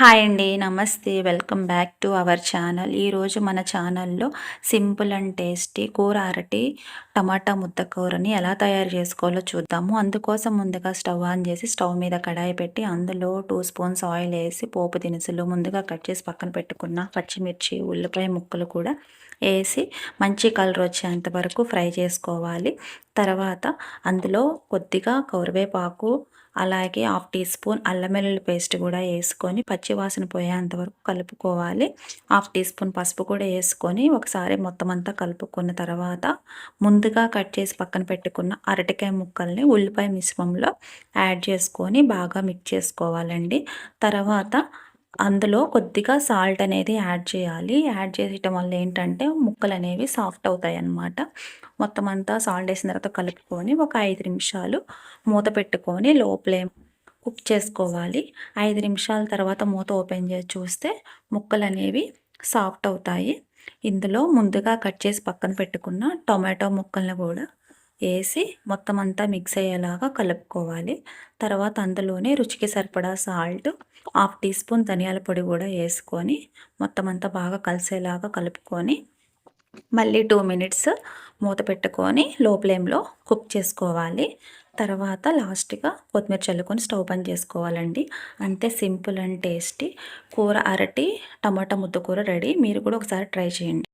Hi అండి నమస్తే. Welcome back to our channel. ఈరోజు మన ఛానల్లో సింపుల్ అండ్ టేస్టీ కూర అరటి టమాటా ముద్ద కూరని ఎలా తయారు చేసుకోవాలో చూద్దాము. అందుకోసం ముందుగా స్టవ్ ఆన్ చేసి స్టవ్ మీద కడాయి పెట్టి అందులో టూ స్పూన్స్ ఆయిల్ వేసి పోపు దినుసులు ముందుగా కట్ చేసి పక్కన పెట్టుకున్న పచ్చిమిర్చి ఉల్లిపాయ ముక్కలు కూడా వేసి మంచి కలర్ వచ్చేంత వరకు ఫ్రై చేసుకోవాలి. తర్వాత అందులో కొద్దిగా కరివేపాకు అలాగే హాఫ్ టీ స్పూన్ అల్లం వెల్లుల్లి పేస్ట్ కూడా వేసుకొని పచ్చివాసన పోయేంత వరకు కలుపుకోవాలి. హాఫ్ టీ స్పూన్ పసుపు కూడా వేసుకొని ఒకసారి మొత్తం అంతా కలుపుకున్న తర్వాత ముందుగా కట్ చేసి పక్కన పెట్టుకున్న అరటికాయ ముక్కల్ని ఉల్లిపాయ మిశ్రమంలో యాడ్ చేసుకొని బాగా మిక్స్ చేసుకోవాలండి. తర్వాత అందులో కొద్దిగా సాల్ట్ అనేది యాడ్ చేయాలి. యాడ్ చేయటం వల్ల ఏంటంటే ముక్కలు అనేవి సాఫ్ట్ అవుతాయి అన్నమాట. మొత్తం అంతా సాల్ట్ వేసిన తర్వాత కలుపుకొని ఒక ఐదు నిమిషాలు మూత పెట్టుకొని లో ఫ్లేమ్ కుక్ చేసుకోవాలి. ఐదు నిమిషాల తర్వాత మూత ఓపెన్ చేసి చూస్తే ముక్కలు అనేవి సాఫ్ట్ అవుతాయి. ఇందులో ముందుగా కట్ చేసి పక్కన పెట్టుకున్న టొమాటో ముక్కల్ని కూడా వేసి మొత్తం అంతా మిక్స్ అయ్యేలాగా కలుపుకోవాలి. తర్వాత అందులోనే రుచికి సరిపడా సాల్ట్ హాఫ్ టీ స్పూన్ ధనియాల పొడి కూడా వేసుకొని మొత్తం అంతా బాగా కలిసేలాగా కలుపుకొని మళ్ళీ టూ మినిట్స్ మూత పెట్టుకొని లో ఫ్లేమ్లో కుక్ చేసుకోవాలి. తర్వాత లాస్ట్గా కొత్తిమీర చల్లుకొని స్టవ్ పని చేసుకోవాలండి. అంతే సింపుల్ అండ్ టేస్టీ. కూర అరటి టమాటా ముద్ద కూర రెడీ. మీరు కూడా ఒకసారి ట్రై చేయండి.